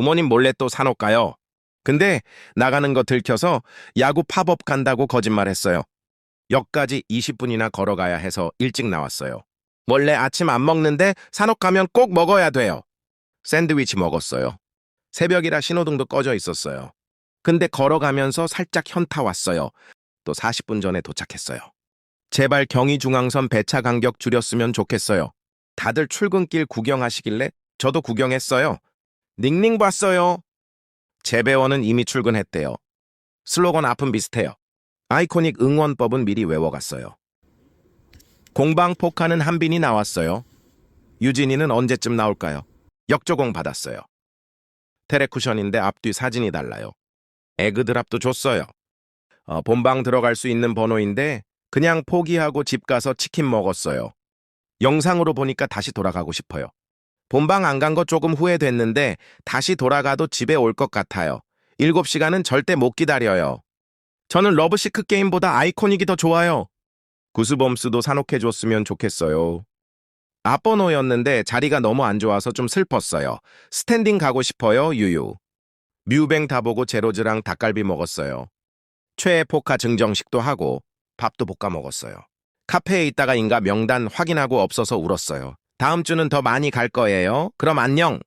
부모님 몰래 또 사놓을까요? 근데 나가는 거 들켜서 야구 팝업 간다고 거짓말했어요. 역까지 20분이나 걸어가야 해서 일찍 나왔어요. 원래 아침 안 먹는데 산옥 가면 꼭 먹어야 돼요. 샌드위치 먹었어요. 새벽이라 신호등도 꺼져 있었어요. 근데 걸어가면서 살짝 현타 왔어요. 또 40분 전에 도착했어요. 제발 경의중앙선 배차 간격 줄였으면 좋겠어요. 다들 출근길 구경하시길래 저도 구경했어요. 닝닝 봤어요. 재배원은 이미 출근했대요. 슬로건 앞은 비슷해요. 아이코닉 응원법은 미리 외워갔어요. 공방 포카는 한빈이 나왔어요. 유진이는 언제쯤 나올까요? 역조공 받았어요. 테레쿠션인데 앞뒤 사진이 달라요. 에그 드랍도 줬어요. 어, 본방 들어갈 수 있는 번호인데 그냥 포기하고 집 가서 치킨 먹었어요. 영상으로 보니까 다시 돌아가고 싶어요. 본방 안 간 거 조금 후회됐는데 다시 돌아가도 집에 올 것 같아요. 7시간은 절대 못 기다려요. 저는 러브시크 게임보다 아이코닉이 더 좋아요. 구스범스도 산옥해줬으면 좋겠어요. 앞번호였는데 자리가 너무 안 좋아서 좀 슬펐어요. 스탠딩 가고 싶어요, 유유. 뮤뱅 다 보고 제로즈랑 닭갈비 먹었어요. 최애 포카 증정식도 하고 밥도 볶아 먹었어요. 카페에 있다가 인가 명단 확인하고 없어서 울었어요. 다음 주는 더 많이 갈 거예요. 그럼 안녕.